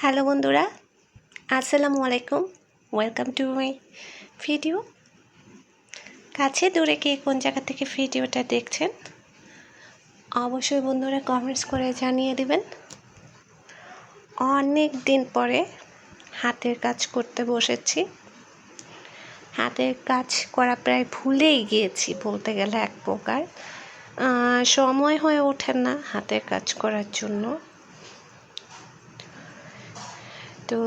Hello বন্ধুরা, আসসালামু আলাইকুম। ওয়েলকাম টু মাই ভিডিও কাছে দূরে কে কোন জায়গা থেকে ভিডিওটা দেখছেন, অবশ্যই বন্ধুরা কমেন্টস করে জানিয়ে দিবেন। অনেক দিন পরে হাতের কাজ করতে বসেছি। হাতের কাজ করা প্রায় ভুলেই গিয়েছি বলতে গেলে এক প্রকার। সময় হয়ে ওঠে না হাতের কাজ করার জন্য। তো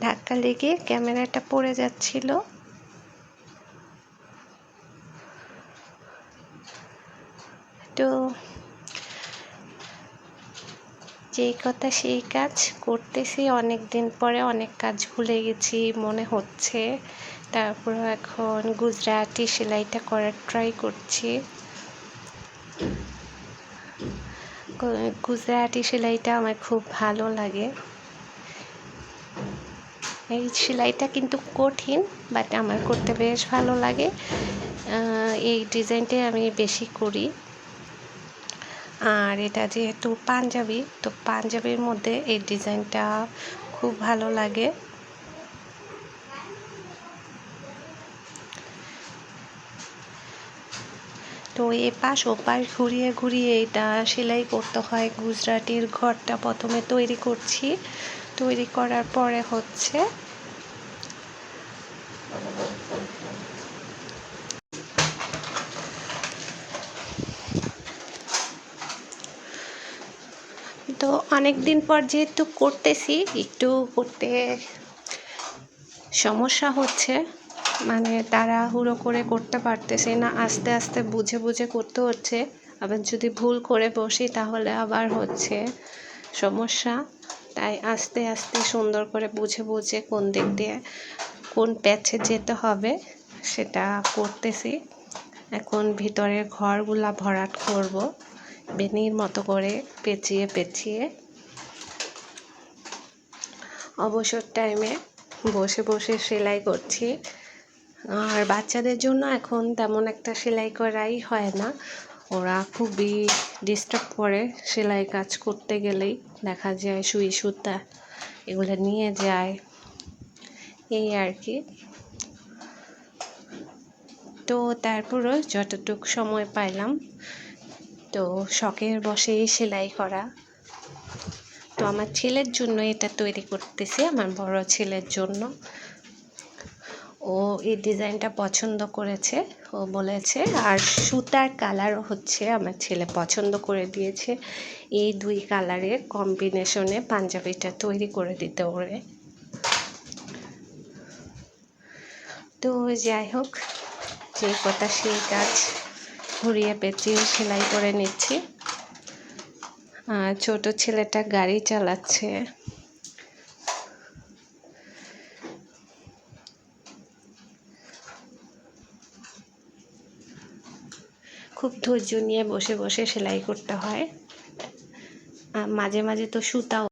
ধাক্কা লেগে ক্যামেরাটা পড়ে যাচ্ছিল। তো যেই কথা সেই কাজ করতেছি অনেক দিন পরে অনেক কাজ ভুলে গেছি, মনে হচ্ছে। তারপর এখন গুজরাটি সেলাইটা করার ট্রাই করছি। গুজরাটি সেলাইটা আমার খুব ভালো লাগে। এই সেলাইটা কিন্তু কঠিন বাট আমার করতে বেশ ভালো লাগে। এই ডিজাইনটাই আমি বেশি করি। আর এটা যেহেতু পাঞ্জাবি, তো পাঞ্জাবির মধ্যে এই ডিজাইনটা খুব ভালো লাগে। তো এপাশ পাশ ঘুরিয়ে ঘুরিয়ে এটা সেলাই করতে হয়। গুজরাটির ঘরটা প্রথমে তৈরি করছি। তৈরি করার পরে হচ্ছে তো অনেক দিন পর যেহেতু করতেছি, একটু করতে সমস্যা হচ্ছে। মানে তারা হুড়ো করে করতে পারতেছি না, আস্তে আস্তে বুঝে বুঝে করতে হচ্ছে। আবার যদি ভুল করে বসি তাহলে আবার হচ্ছে সমস্যা। তাই আস্তে আস্তে সুন্দর করে বুঝে বুঝে কোন দিক দিয়ে কোন প্যাচে যেতে হবে সেটা করতেছি। এখন ভিতরের ঘরগুলা ভরাট করব, বেনির মতো করে পেঁচিয়ে পেঁচিয়ে। অবসর টাইমে বসে বসে সেলাই করছি। আর বাচ্চাদের জন্য এখন তেমন একটা সেলাই করাই হয় না। ওরা খুবই ডিস্টার্ব করে সেলাই কাজ করতে গেলেই দেখা যায় সুই সুতা এগুলো নিয়ে যায়। এই আর কি। তো তারপরও যতটুক সময় পাইলাম, তো শখের বসেই সেলাই করা। তো আমার ছেলের জন্য এটা তৈরি করতেছি, আমার বড় ছেলের জন্য। ও এই ডিজাইনটা পছন্দ করেছে, ও বলেছে। আর সুতার কালারও হচ্ছে আমার ছেলে পছন্দ করে দিয়েছে। এই দুই কালারের কম্বিনেশনে পাঞ্জাবিটা তৈরি করে দিতে ওরে। তো যাই হোক, যে কথা সেই কাজ। ঘুরিয়ে পেঁচিয়ে সেলাই করে নিচ্ছি। আর ছোট ছেলেটা গাড়ি চালাচ্ছে। খুব ধৈর্য নিয়ে বসে বসে সেলাই করতে হয়। মাঝে মাঝে তো সুতাও